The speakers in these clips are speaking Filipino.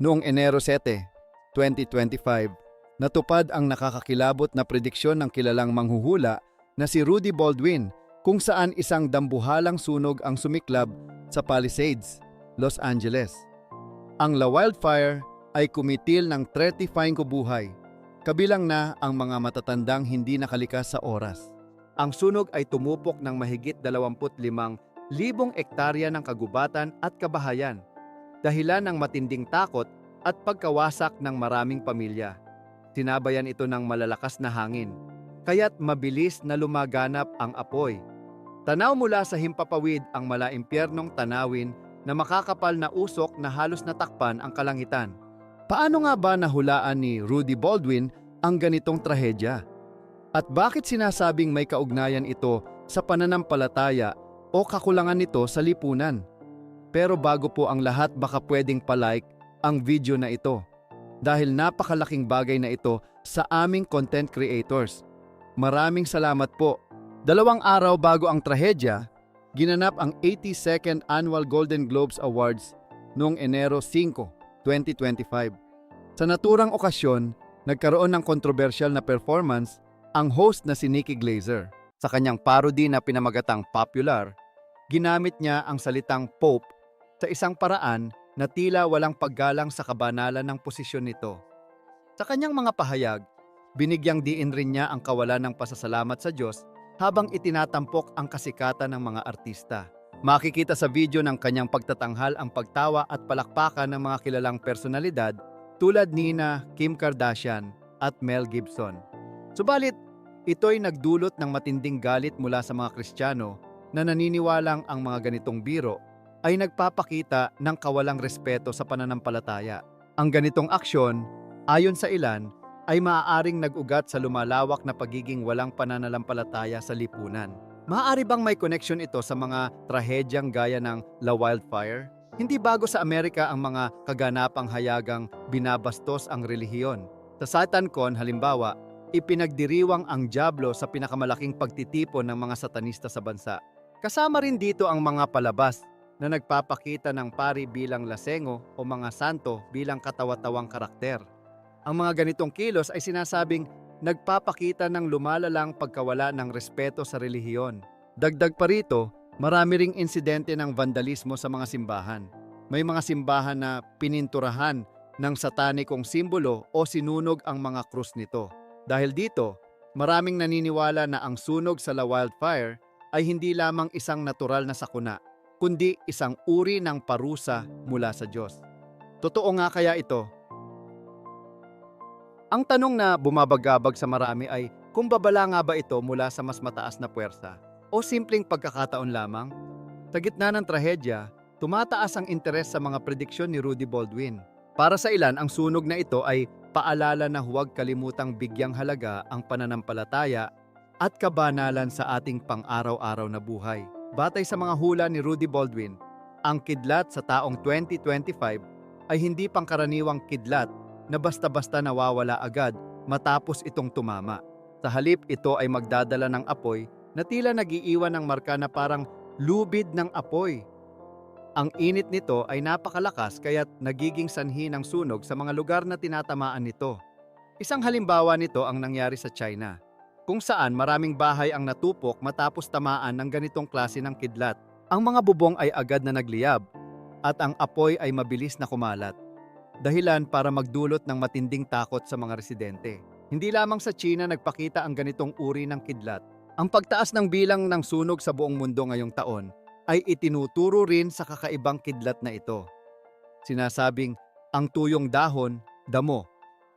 Noong Enero 7, 2025, natupad ang nakakakilabot na prediksyon ng kilalang manghuhula na si Rudy Baldwin kung saan isang dambuhalang sunog ang sumiklab sa Palisades, Los Angeles. Ang La Wildfire ay kumitil ng 35 buhay, kabilang na ang mga matatandang hindi nakalikas sa oras. Ang sunog ay tumupok ng mahigit 25,000 ektarya ng kagubatan at kabahayan, dahilan ng matinding takot at pagkawasak ng maraming pamilya. Sinabayan ito ng malalakas na hangin, kaya't mabilis na lumaganap ang apoy. Tanaw mula sa himpapawid ang malaimpyernong tanawin na makakapal na usok na halos natakpan ang kalangitan. Paano nga ba nahulaan ni Rudy Baldwin ang ganitong trahedya? At bakit sinasabing may kaugnayan ito sa pananampalataya o kakulangan nito sa lipunan? Pero bago po ang lahat baka pwedeng palike ang video na ito dahil napakalaking bagay na ito sa aming content creators. Maraming salamat po. Dalawang araw bago ang trahedya, ginanap ang 82nd Annual Golden Globes Awards noong Enero 5, 2025. Sa naturang okasyon, nagkaroon ng kontrobersyal na performance ang host na si Nikki Glazer. Sa kanyang parody na pinamagatang popular, ginamit niya ang salitang Pope sa isang paraan na tila walang paggalang sa kabanalan ng posisyon nito. Sa kanyang mga pahayag, binigyang diin rin niya ang kawalan ng pasasalamat sa Diyos habang itinatampok ang kasikatan ng mga artista. Makikita sa video ng kanyang pagtatanghal ang pagtawa at palakpakan ng mga kilalang personalidad tulad ni na Kim Kardashian at Mel Gibson. Subalit, ito'y nagdulot ng matinding galit mula sa mga Kristiyano na naniniwalang ang mga ganitong biro ay nagpapakita ng kawalang respeto sa pananampalataya. Ang ganitong aksyon, ayon sa ilan, ay maaaring nag-ugat sa lumalawak na pagiging walang pananalampalataya sa lipunan. Maaari bang may connection ito sa mga trahedyang gaya ng La Wildfire? Hindi bago sa Amerika ang mga kaganapang hayagang binabastos ang relihiyon. Sa SatanCon halimbawa, ipinagdiriwang ang Diablo sa pinakamalaking pagtitipon ng mga satanista sa bansa. Kasama rin dito ang mga palabas na nagpapakita ng pari bilang lasengo o mga santo bilang katawa-tawang karakter. Ang mga ganitong kilos ay sinasabing nagpapakita ng lumalalang pagkawala ng respeto sa relihiyon. Dagdag pa rito, marami ring insidente ng vandalismo sa mga simbahan. May mga simbahan na pininturahan ng satanikong simbolo o sinunog ang mga krus nito. Dahil dito, maraming naniniwala na ang sunog sa La Wildfire ay hindi lamang isang natural na sakuna, kundi isang uri ng parusa mula sa Diyos. Totoo nga kaya ito? Ang tanong na bumabagabag sa marami ay kung babala nga ba ito mula sa mas mataas na puwersa o simpleng pagkakataon lamang? Sa gitna ng trahedya, tumataas ang interes sa mga prediksyon ni Rudy Baldwin. Para sa ilan, ang sunog na ito ay paalala na huwag kalimutang bigyang halaga ang pananampalataya at kabanalan sa ating pang-araw-araw na buhay. Batay sa mga hula ni Rudy Baldwin, ang kidlat sa taong 2025 ay hindi pangkaraniwang kidlat na basta-basta nawawala agad matapos itong tumama. Sa halip ito ay magdadala ng apoy na tila nagiiwan ng marka na parang lubid ng apoy. Ang init nito ay napakalakas kaya't nagiging sanhi ng sunog sa mga lugar na tinatamaan nito. Isang halimbawa nito ang nangyari sa China, kung saan maraming bahay ang natupok matapos tamaan ng ganitong klase ng kidlat. Ang mga bubong ay agad na nagliyab at ang apoy ay mabilis na kumalat. Dahilan para magdulot ng matinding takot sa mga residente. Hindi lamang sa China nagpakita ang ganitong uri ng kidlat. Ang pagtaas ng bilang ng sunog sa buong mundo ngayong taon ay itinuturo rin sa kakaibang kidlat na ito. Sinasabing ang tuyong dahon, damo,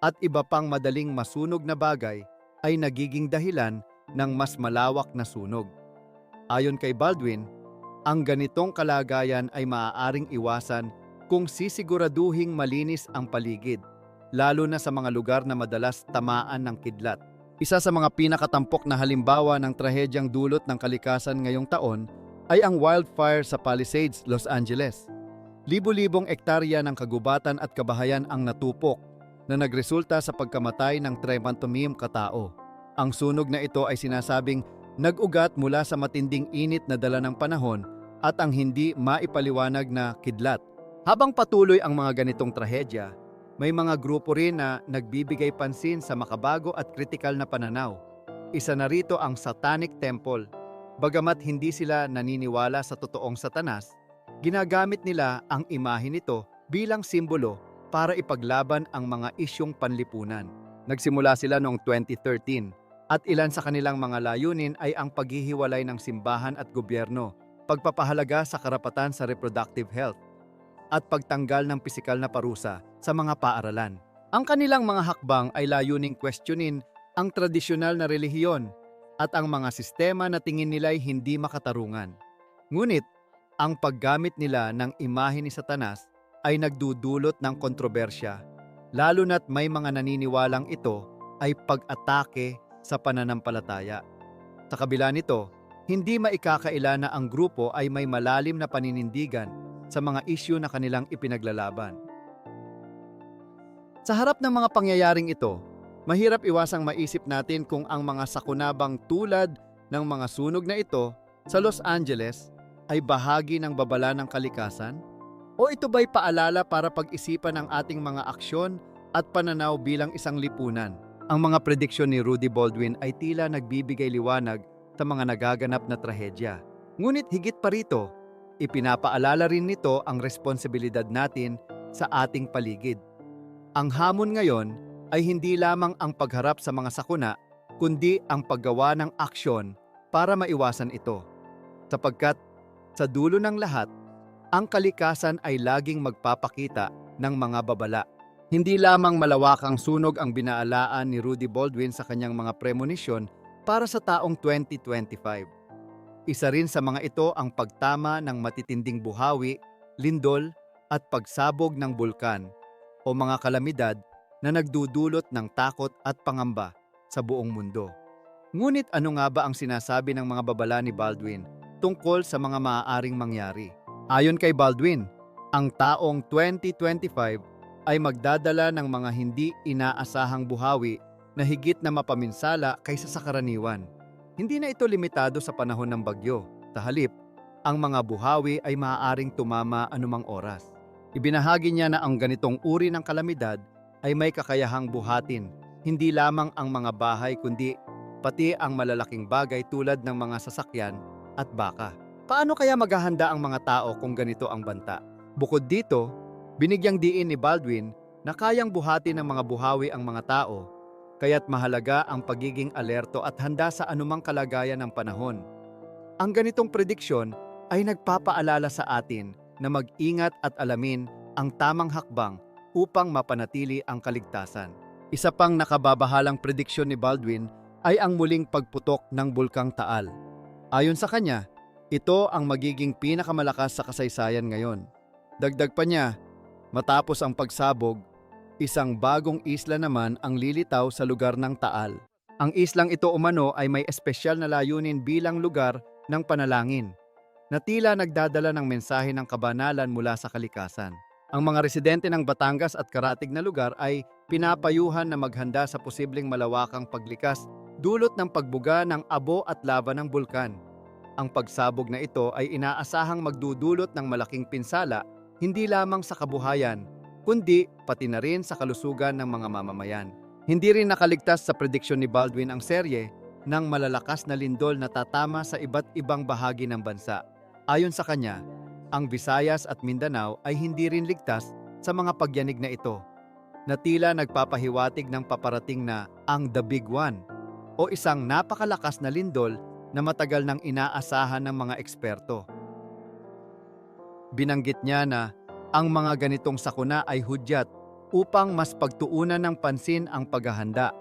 at iba pang madaling masunog na bagay ay nagiging dahilan ng mas malawak na sunog. Ayon kay Baldwin, ang ganitong kalagayan ay maaaring iwasan kung sisiguraduhing malinis ang paligid, lalo na sa mga lugar na madalas tamaan ng kidlat. Isa sa mga pinakatampok na halimbawa ng trahedyang dulot ng kalikasan ngayong taon ay ang wildfire sa Palisades, Los Angeles. Libo-libong ektarya ng kagubatan at kabahayan ang natupok na nagresulta sa pagkamatay ng 300,000 katao. Ang sunog na ito ay sinasabing nag-ugat mula sa matinding init na dala ng panahon at ang hindi maipaliwanag na kidlat. Habang patuloy ang mga ganitong trahedya, may mga grupo rin na nagbibigay pansin sa makabago at kritikal na pananaw. Isa na rito ang Satanic Temple. Bagamat hindi sila naniniwala sa totoong satanas, ginagamit nila ang imahe nito bilang simbolo para ipaglaban ang mga isyong panlipunan. Nagsimula sila noong 2013 at ilan sa kanilang mga layunin ay ang paghihiwalay ng simbahan at gobyerno, pagpapahalaga sa karapatan sa reproductive health, at pagtanggal ng pisikal na parusa sa mga paaralan. Ang kanilang mga hakbang ay layuning questionin ang tradisyonal na relihiyon at ang mga sistema na tingin nila'y hindi makatarungan. Ngunit, ang paggamit nila ng imahe ni Satanas ay nagdudulot ng kontrobersya, lalo na't may mga naniniwalang ito ay pag-atake sa pananampalataya. Sa kabila nito, hindi maikakaila na ang grupo ay may malalim na paninindigan sa mga isyu na kanilang ipinaglalaban. Sa harap ng mga pangyayaring ito, mahirap iwasang maisip natin kung ang mga sakunabang tulad ng mga sunog na ito sa Los Angeles ay bahagi ng babala ng kalikasan? O ito ba'y paalala para pag-isipan ang ating mga aksyon at pananaw bilang isang lipunan? Ang mga prediksyon ni Rudy Baldwin ay tila nagbibigay liwanag sa mga nagaganap na trahedya. Ngunit higit pa rito, ipinapaalala rin nito ang responsibilidad natin sa ating paligid. Ang hamon ngayon ay hindi lamang ang pagharap sa mga sakuna, kundi ang paggawa ng aksyon para maiwasan ito. Sapagkat sa dulo ng lahat, ang kalikasan ay laging magpapakita ng mga babala. Hindi lamang malawakang sunog ang binaalaan ni Rudy Baldwin sa kanyang mga premonisyon para sa taong 2025. Isa rin sa mga ito ang pagtama ng matitinding buhawi, lindol at pagsabog ng bulkan o mga kalamidad na nagdudulot ng takot at pangamba sa buong mundo. Ngunit ano nga ba ang sinasabi ng mga babala ni Baldwin tungkol sa mga maaaring mangyari? Ayon kay Baldwin, ang taong 2025 ay magdadala ng mga hindi inaasahang buhawi na higit na mapaminsala kaysa sa karaniwan. Hindi na ito limitado sa panahon ng bagyo. Sa halip, ang mga buhawi ay maaaring tumama anumang oras. Ibinahagi niya na ang ganitong uri ng kalamidad ay may kakayahang buhatin, hindi lamang ang mga bahay kundi pati ang malalaking bagay tulad ng mga sasakyan at baka. Paano kaya maghahanda ang mga tao kung ganito ang banta? Bukod dito, binigyang diin ni Baldwin na kayang buhati ng mga buhawi ang mga tao, kaya't mahalaga ang pagiging alerto at handa sa anumang kalagayan ng panahon. Ang ganitong prediksyon ay nagpapaalala sa atin na mag-ingat at alamin ang tamang hakbang upang mapanatili ang kaligtasan. Isa pang nakababahalang prediksyon ni Baldwin ay ang muling pagputok ng Bulkang Taal. Ayon sa kanya, ito ang magiging pinakamalakas sa kasaysayan ngayon. Dagdag pa niya, matapos ang pagsabog, isang bagong isla naman ang lilitaw sa lugar ng Taal. Ang islang ito umano ay may espesyal na layunin bilang lugar ng panalangin, na tila nagdadala ng mensahe ng kabanalan mula sa kalikasan. Ang mga residente ng Batangas at karatig na lugar ay pinapayuhan na maghanda sa posibleng malawakang paglikas dulot ng pagbuga ng abo at lava ng bulkan. Ang pagsabog na ito ay inaasahang magdudulot ng malaking pinsala hindi lamang sa kabuhayan, kundi pati na rin sa kalusugan ng mga mamamayan. Hindi rin nakaligtas sa prediksyon ni Baldwin ang serye ng malalakas na lindol na tatama sa iba't ibang bahagi ng bansa. Ayon sa kanya, ang Visayas at Mindanao ay hindi rin ligtas sa mga pagyanig na ito, na tila nagpapahiwatig ng paparating na ang The Big One o isang napakalakas na lindol na matagal nang inaasahan ng mga eksperto. Binanggit niya na ang mga ganitong sakuna ay hudyat upang mas pagtuunan ng pansin ang paghahanda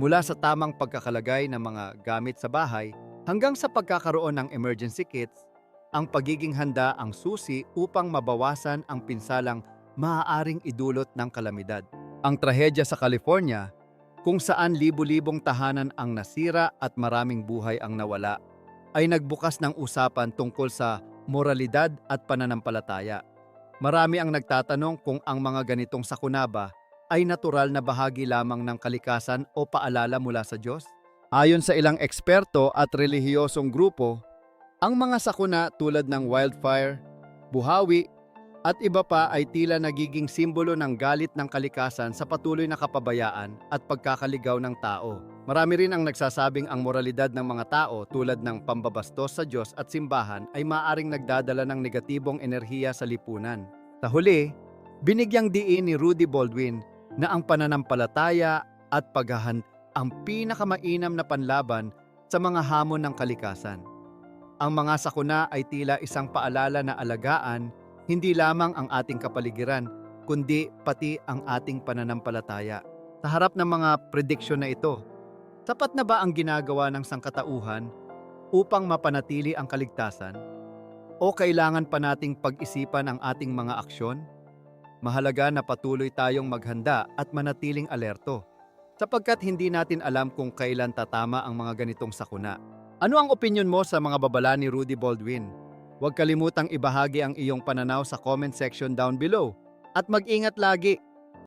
mula sa tamang pagkakalagay ng mga gamit sa bahay hanggang sa pagkakaroon ng emergency kits, ang pagiging handa ang susi upang mabawasan ang pinsalang maaaring idulot ng kalamidad. Ang trahedya sa California, kung saan libu-libong tahanan ang nasira at maraming buhay ang nawala, ay nagbukas ng usapan tungkol sa moralidad at pananampalataya. Marami ang nagtatanong kung ang mga ganitong sakuna ba ay natural na bahagi lamang ng kalikasan o paalala mula sa Diyos? Ayon sa ilang eksperto at relihiyosong grupo, ang mga sakuna tulad ng wildfire, buhawi, At iba pa ay tila nagiging simbolo ng galit ng kalikasan sa patuloy na kapabayaan at pagkakaligaw ng tao. Marami rin ang nagsasabing ang moralidad ng mga tao tulad ng pambabastos sa Diyos at simbahan ay maaring nagdadala ng negatibong enerhiya sa lipunan. Sa huli, binigyang diin ni Rudy Baldwin na ang pananampalataya at paghahan ang pinakamainam na panlaban sa mga hamon ng kalikasan. Ang mga sakuna ay tila isang paalala na alagaan hindi lamang ang ating kapaligiran, kundi pati ang ating pananampalataya. Sa harap ng mga prediksyon na ito, sapat na ba ang ginagawa ng sangkatauhan upang mapanatili ang kaligtasan? O kailangan pa nating pag-isipan ang ating mga aksyon? Mahalaga na patuloy tayong maghanda at manatiling alerto sapagkat hindi natin alam kung kailan tatama ang mga ganitong sakuna. Ano ang opinion mo sa mga babala ni Rudy Baldwin? Huwag kalimutang ibahagi ang iyong pananaw sa comment section down below. At mag-ingat lagi